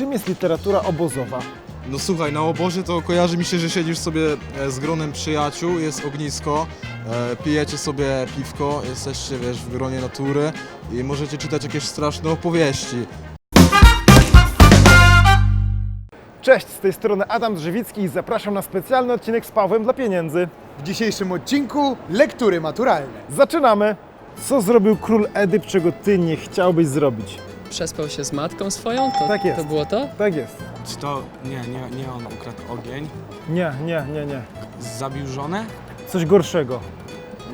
Czym jest literatura obozowa? No słuchaj, na obozie to kojarzy mi się, że siedzisz sobie e, z gronem przyjaciół, jest ognisko, e, pijecie sobie piwko, jesteście wiesz w gronie natury i możecie czytać jakieś straszne opowieści. Cześć, z tej strony Adam Drzewicki i zapraszam na specjalny odcinek z Pawłem dla pieniędzy. W dzisiejszym odcinku lektury maturalne. Zaczynamy! Co zrobił król Edyp, czego ty nie chciałbyś zrobić? Przespał się z matką swoją? To, Tak jest. To było to? Tak jest. Czy to nie, nie, nie on ukradł ogień? Nie, nie, nie, nie. Zabił żonę? Coś gorszego.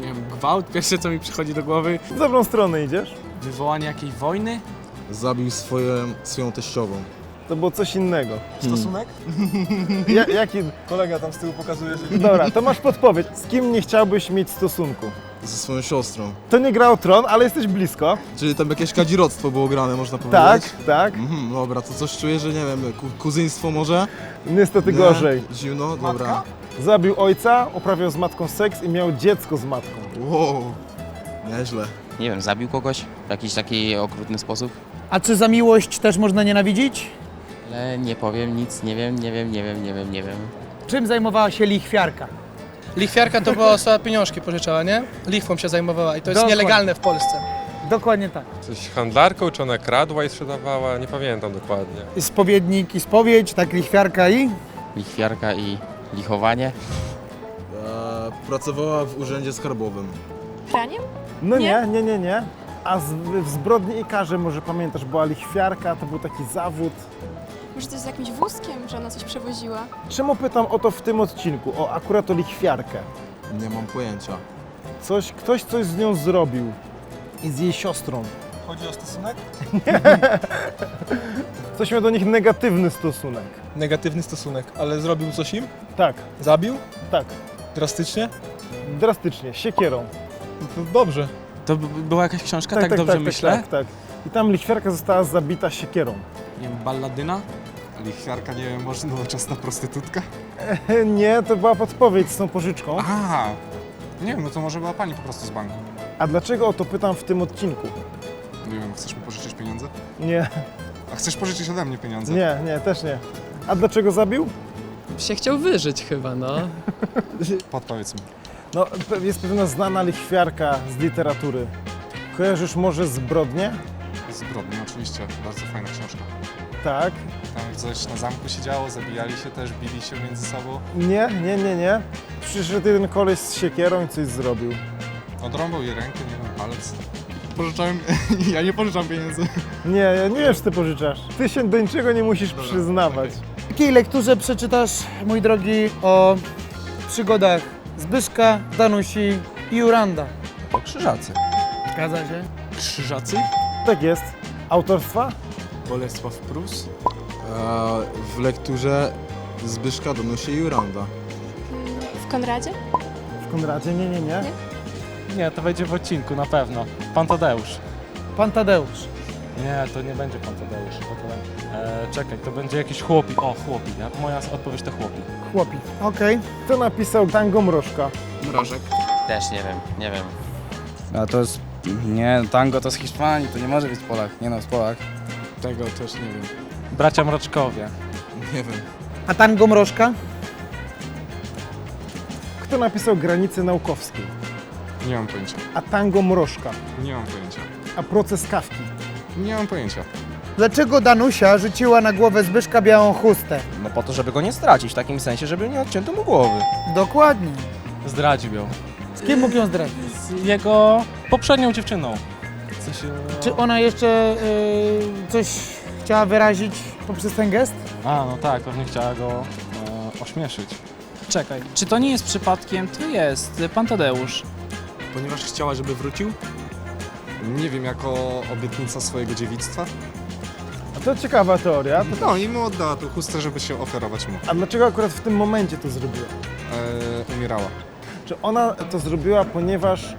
Nie wiem, gwałt? Pierwsze co mi przychodzi do głowy. W dobrą stronę idziesz? Wywołanie jakiejś wojny? Zabił swoje, swoją teściową. To było coś innego. Stosunek? Ja, jaki... Kolega tam z tyłu pokazuje, że... Dobra, to masz podpowiedź. Z kim nie chciałbyś mieć stosunku? Ze swoją siostrą. To nie gra o tron, ale jesteś blisko. Czyli tam jakieś kadzirodztwo było grane, można Tak, powiedzieć. tak. Mhm, dobra, to coś czuję, że nie wiem, ku, kuzyństwo może? Niestety Nie? gorzej. Zimno? Dobra. Zabił ojca, uprawiał z matką seks i miał dziecko z matką. Wow, nieźle. Nie wiem, zabił kogoś w jakiś taki okrutny sposób? A czy za miłość też można nienawidzić? Ale nie powiem nic, nie wiem, nie wiem, nie wiem, nie wiem, nie wiem. Czym zajmowała się lichwiarka? Lichwiarka to była osoba pieniążki pożyczała, nie? Lichwą się zajmowała i to jest Dokładnie. nielegalne w Polsce. Dokładnie tak. Coś handlarką, czy ona kradła i sprzedawała, nie pamiętam dokładnie. Spowiednik i spowiedź, tak lichwiarka i? Lichwiarka i lichowanie? E, pracowała w urzędzie skarbowym. Praniem? No nie, Nie? nie, nie, nie. A z, w Zbrodni i Karze może pamiętasz, była lichwiarka, to był taki zawód. Może coś z jakimś wózkiem, że ona coś przewoziła? Czemu pytam o to w tym odcinku? O akurat o lichwiarkę. Nie mam pojęcia. Coś, ktoś coś z nią zrobił. I z jej siostrą. Chodzi o stosunek? Coś miał do nich negatywny stosunek. Negatywny stosunek, ale zrobił coś im? Tak, Zabił? tak. Drastycznie? Drastycznie, siekierą. To dobrze. To b- była jakaś książka, tak, dobrze myślę? Tak, tak. I tam lichwiarka została zabita siekierą. Nie wiem, balladyna? Lichwiarka, nie wiem, może nowoczesna prostytutka? Nie, to była podpowiedź z tą pożyczką. Aha! Nie wiem, no to może była pani po prostu z banku. A dlaczego o to pytam w tym odcinku? Nie wiem, chcesz mi pożyczyć pieniądze? Nie, A chcesz pożyczyć ode mnie pieniądze? nie, nie, też nie. A dlaczego zabił? Się chciał wyżyć chyba, no. Podpowiedz mi. No, pe- jest pewna znana lichwiarka z literatury. Kojarzysz może zbrodnię? Zbrodnie, oczywiście. Bardzo fajna książka. Tak. Coś na zamku się działo, zabijali się też, bili się między sobą. Nie, nie, nie, nie. Przyszedł jeden koleś z siekierą i coś zrobił. Odrąbał jej rękę, nie wiem, palec. Pożyczałem... ja nie pożyczam pieniędzy. Nie, ja nie wiem, czy ty pożyczasz. Ty się do niczego nie musisz przyznawać. W jakiej lekturze przeczytasz, mój drogi, o przygodach Zbyszka, Danusi i Juranda? O krzyżacy. Zgadza się? Krzyżacy? Tak jest. Autorstwa? Bolesław Prus? W lekturze Zbyszka donosi Juranda. W Konradzie? W Konradzie? Nie, nie, nie. Nie, to wejdzie w odcinku na pewno. Pan Tadeusz. Pan Tadeusz. Nie, to nie będzie pan Tadeusz. Bo to, e, czekaj, to będzie jakiś chłopi. O, chłopi. Ja, moja odpowiedź to chłopi. Chłopi. Okej. Kto napisał Tango Mrożka? Mrożek? Też nie wiem, nie wiem. A to jest. Nie, tango to z Hiszpanii, to nie może być Polak. Nie no, z Polak. Tego też nie wiem. Bracia Mroczkowie. Nie wiem. A tango mrożka? Kto napisał Granice Naukowskie? Nie mam pojęcia. A Tango Mrożka? Nie mam pojęcia. A Proces Kawki? Nie mam pojęcia. Dlaczego Danusia rzuciła na głowę Zbyszka białą chustę? No po to, żeby go nie stracić, w takim sensie, żeby nie odcięto mu głowy. Dokładnie. Zdradził ją. Z kim mógł ją zdradzić? Z jego poprzednią dziewczyną. Coś, e, Czy ona jeszcze y, coś chciała wyrazić poprzez ten gest? A, no tak, pewnie chciała go e, ośmieszyć. Czekaj, czy to nie jest przypadkiem, to jest pan Tadeusz. Ponieważ chciała, żeby wrócił? Nie wiem, jako obietnica swojego dziewictwa. A to ciekawa teoria. To, No i mu oddała tą chustę, żeby się ofiarować mu. a dlaczego akurat w tym momencie to zrobiła? E, umierała. Czy ona to zrobiła, ponieważ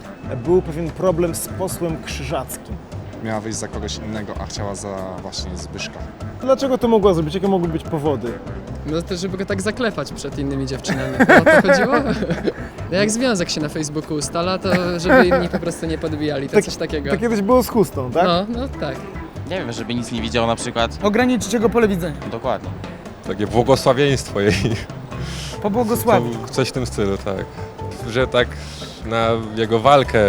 był pewien problem z posłem krzyżackim? Miała wyjść za kogoś innego, a chciała za właśnie Zbyszka. Dlaczego to mogła zrobić? Jakie mogły być powody? No to żeby go tak zaklepać przed innymi dziewczynami. O to chodziło? No jak związek się na Facebooku ustala, to żeby inni po prostu nie podbijali, to Tak- coś takiego. To kiedyś było z chustą, tak? No, no tak. Nie wiem, żeby nic nie widział na przykład. Ograniczyć jego pole widzenia. Dokładnie. Takie błogosławieństwo jej. Pobłogosławić. Coś w tym stylu, tak. Że tak na jego walkę,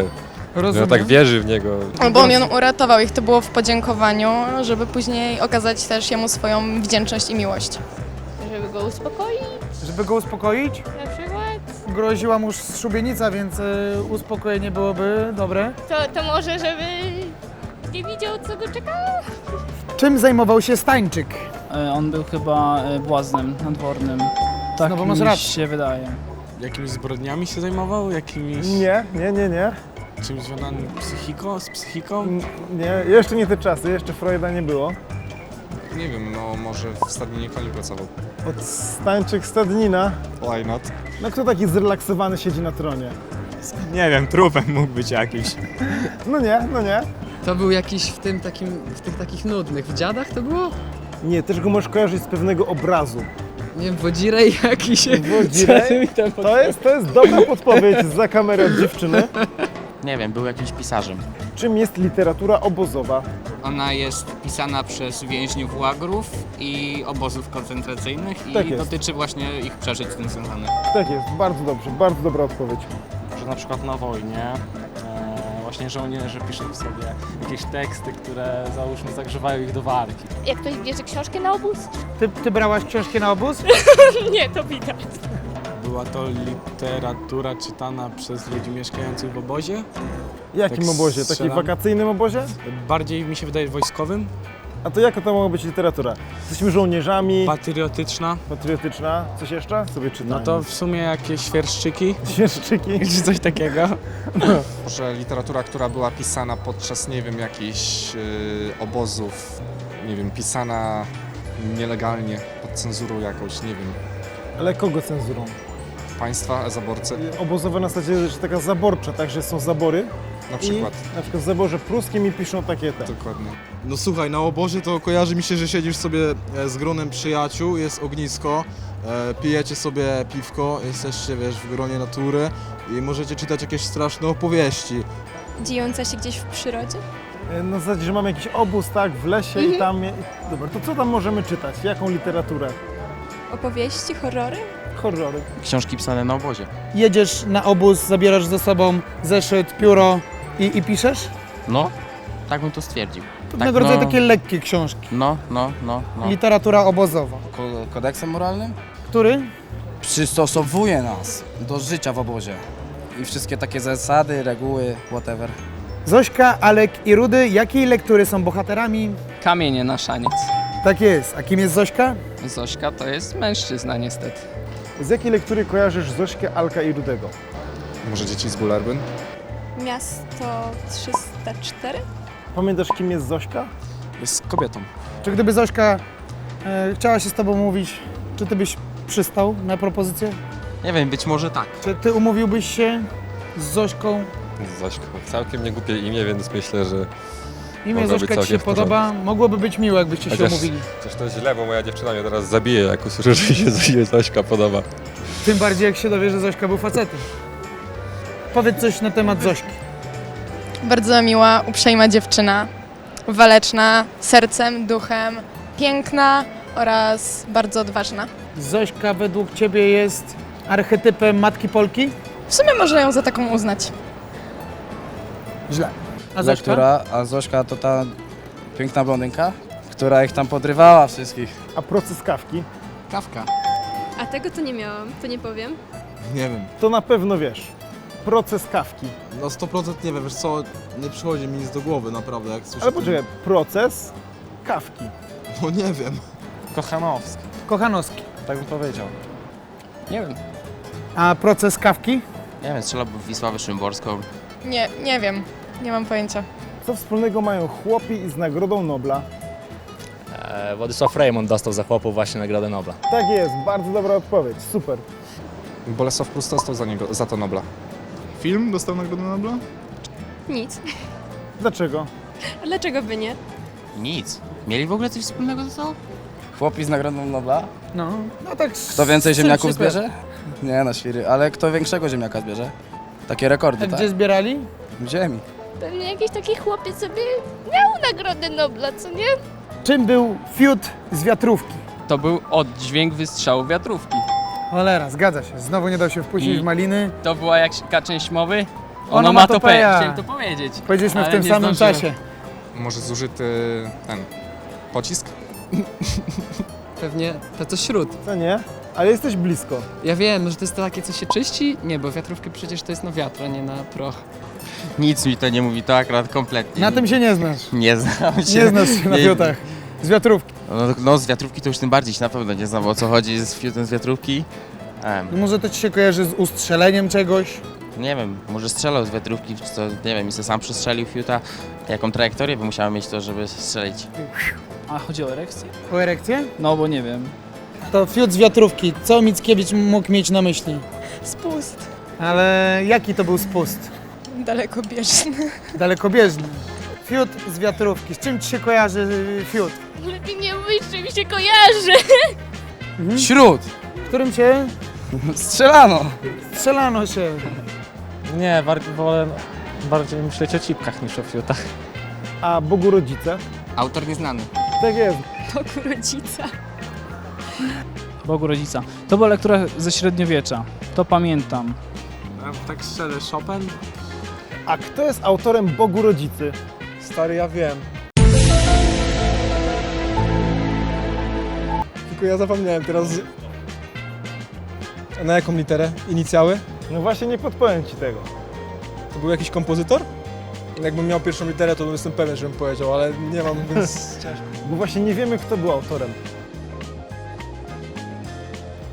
Rozumiem. że tak wierzy w niego. Bo on ją uratował i to było w podziękowaniu, żeby później okazać też jemu swoją wdzięczność i miłość. Żeby go uspokoić Żeby go uspokoić, na przykład. groziła mu szubienica, więc y, uspokojenie byłoby dobre. To, to może, żeby nie widział co go czeka? Czym zajmował się Stańczyk? E, On był chyba e, błaznem nadwornym. Tak Znowu masz mi rację. się wydaje. Jakimiś zbrodniami się zajmował? Jakimiś Nie, nie, nie, nie. Czymś związanym psychiko, z psychiką? N- Nie, jeszcze nie te czasy, jeszcze Freuda nie było. Nie wiem, no może w Stadninie Koni pracował. Od Stańczyk Stadnina. Why not? No kto taki zrelaksowany siedzi na tronie? Nie wiem, trupem mógł być jakiś. No nie, no nie. To był jakiś w tym takim, w tych takich nudnych. W dziadach to było? Nie, też go możesz kojarzyć z pewnego obrazu. Nie wiem, Wodzirej jakiś. Wodzirej? Co mi tam To jest, to jest dobra podpowiedź za kamerę od dziewczyny. Nie wiem, był jakimś pisarzem. Czym jest literatura obozowa? Ona jest pisana przez więźniów łagrów i obozów koncentracyjnych i Tak jest. dotyczy właśnie ich przeżyć z tym związanych. Tak jest, bardzo dobrze, bardzo dobra odpowiedź. Że na przykład na wojnie e, właśnie żołnierze piszą w sobie jakieś teksty, które załóżmy zagrzewają ich do walki. Jak ktoś bierze książkę na obóz? Ty, ty brałaś książki na obóz? Nie, to widać. Była to literatura czytana przez ludzi mieszkających w obozie. Jakim Tak obozie? Takim strzelam. wakacyjnym obozie? Bardziej mi się wydaje wojskowym. A to jaka to mogła być literatura? Jesteśmy żołnierzami, Patriotyczna. patriotyczna, coś jeszcze? Sobie czytam. No to w sumie jakieś świerszczyki Świerszczyki. czy coś takiego. Może literatura, która była pisana podczas, nie wiem, jakichś y, obozów, nie wiem, pisana nielegalnie, pod cenzurą jakąś, nie wiem, Ale kogo cenzurą? Państwa, zaborcy Obozowe na zasadzie, że taka zaborcza, tak, że są zabory. na przykład. I na przykład w zaborze pruskim i piszą takie te. Dokładnie. No słuchaj, na obozie to kojarzy mi się, że siedzisz sobie e, z gronem przyjaciół, jest ognisko, e, pijecie sobie piwko, jesteście, wiesz, w gronie natury i możecie czytać jakieś straszne opowieści. Dziejąca się gdzieś w przyrodzie? E, Na zasadzie, że mamy jakiś obóz, tak, w lesie i tam... Dobra, to co tam możemy czytać? Jaką literaturę? Opowieści, horrory? Horrory. Książki pisane na obozie. Jedziesz na obóz, zabierasz ze sobą zeszyt, pióro i, i piszesz? No, tak bym to stwierdził. To Tak, pewnego rodzaju no. takie lekkie książki. No, no, no, no. Literatura obozowa. Ko- kodeksem moralnym? Który? Przystosowuje nas do życia w obozie. I wszystkie takie zasady, reguły, whatever. Zośka, Alek i Rudy, jakiej lektury są bohaterami? Kamienie na szaniec. Tak jest. A kim jest Zośka? Zośka to jest mężczyzna niestety. Z jakiej lektury kojarzysz Zośkę, Alka i Rudego? Może dzieci z Bullerbyn? Miasto 304? Pamiętasz, kim jest Zośka? Jest kobietą. Czy gdyby Zośka e, chciała się z tobą mówić, czy ty byś przystał na propozycję? Nie wiem, być może tak. Czy ty umówiłbyś się z Zośką? Zaśko. Całkiem niegłupie imię, więc myślę, że Imię być Zośka ci całkiem się w podoba? Mogłoby być miło, jakbyście się Chociaż- umówili. coś to źle, bo moja dziewczyna mnie teraz zabije, jak usłyszy, że się Zaśka podoba. Tym bardziej jak się dowie, że Zośka był facetem. Powiedz coś na temat Zośki. Bardzo miła, uprzejma dziewczyna. Waleczna, sercem, duchem, piękna oraz bardzo odważna. Zośka według ciebie jest archetypem matki Polki? W sumie można ją za taką uznać. Źle. A Zośka? Lektura, a Zośka to ta piękna blondynka, która ich tam podrywała wszystkich. A proces kawki? Kawka. A tego to nie miałam, to nie powiem. Nie wiem, To na pewno wiesz. Proces kawki. na 100% nie wiem, wiesz co, nie przychodzi mi nic do głowy naprawdę, jak słyszę Ale ten- poczekaj, proces kawki. No nie wiem. Kochanowski, Kochanowski. tak bym powiedział. Nie wiem. A proces kawki? Nie wiem, strzelałbym w Wisławę Szymborską. Nie, nie wiem. Nie mam pojęcia. Co wspólnego mają chłopi z Nagrodą Nobla? Władysław Raymond dostał za chłopów właśnie Nagrodę Nobla. Tak jest, bardzo dobra odpowiedź, super. Bolesław Prus dostał za, niego, za to Nobla. Film dostał Nagrodę Nobla? Nic. Dlaczego? Dlaczego by nie? Nic. Mieli w ogóle coś wspólnego ze sobą? Chłopi z Nagrodą Nobla. No, no tak. Kto więcej ziemniaków zbierze? Nie no, świry. Ale kto większego ziemniaka zbierze? Takie rekordy, A tak? gdzie zbierali? W ziemi. Pewnie jakiś taki chłopiec sobie miał Nagrodę Nobla, co nie? Czym był fiut z wiatrówki? To był oddźwięk wystrzału wiatrówki. Cholera, zgadza się. Znowu nie dał się wpuścić I- w maliny. To była jaka część mowy? Onomatopeja. Chciałem to powiedzieć. Powiedzieliśmy w ale tym nie samym zdążyłem. czasie. Może zużyty ten pocisk? Pewnie to co śród. Co nie? Ale jesteś blisko. Ja wiem, że to jest to takie, co się czyści? Nie, bo wiatrówki przecież to jest na wiatr, a nie na proch. Nic mi to nie mówi, to akurat kompletnie. Na tym się nie znasz. Nie znam się. Nie znasz się na Nie- fiutach. Z wiatrówki. No, no z wiatrówki to już tym bardziej się na pewno nie znam, o co chodzi z fiutem z wiatrówki. Em, No może to ci się kojarzy z ustrzeleniem czegoś? nie wiem, może strzelał z wiatrówki, czy co, nie wiem, i se sam przestrzelił fiuta. Jaką trajektorię by musiała mieć to, żeby strzelić? A chodzi o erekcję? O erekcję? No bo nie wiem. To fiut z wiatrówki. Co Mickiewicz mógł mieć na myśli? Spust. Ale jaki to był spust? Dalekobieżny. Dalekobieżny. Fiut z wiatrówki. Z czym ci się kojarzy y, fiut? Lepiej nie mówić, że mi się kojarzy. Śród! Którym się Strzelano! strzelano się. Nie, wolę bardziej myśleć o cipkach niż o fiutach. A Bogu rodzice? Autor nieznany. Tak jest. Bogu rodzica. Bogu rodzica. To była lektura ze średniowiecza. To pamiętam. Tak strzelę, Chopin? A kto jest autorem Bogu rodzicy? Stary, ja wiem. Tylko ja zapomniałem teraz... Na jaką literę? Inicjały? No właśnie nie podpowiem ci tego. To był jakiś kompozytor? Jakbym miał pierwszą literę, to jestem pewien, żebym powiedział, ale nie mam, więc ciężko. Bo właśnie nie wiemy, kto był autorem.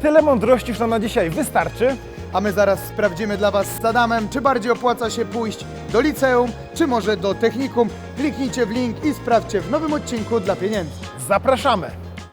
Tyle mądrości już nam na dzisiaj wystarczy. A my zaraz sprawdzimy dla Was z Adamem, czy bardziej opłaca się pójść do liceum, czy może do technikum. Kliknijcie w link i sprawdźcie w nowym odcinku dla pieniędzy. Zapraszamy!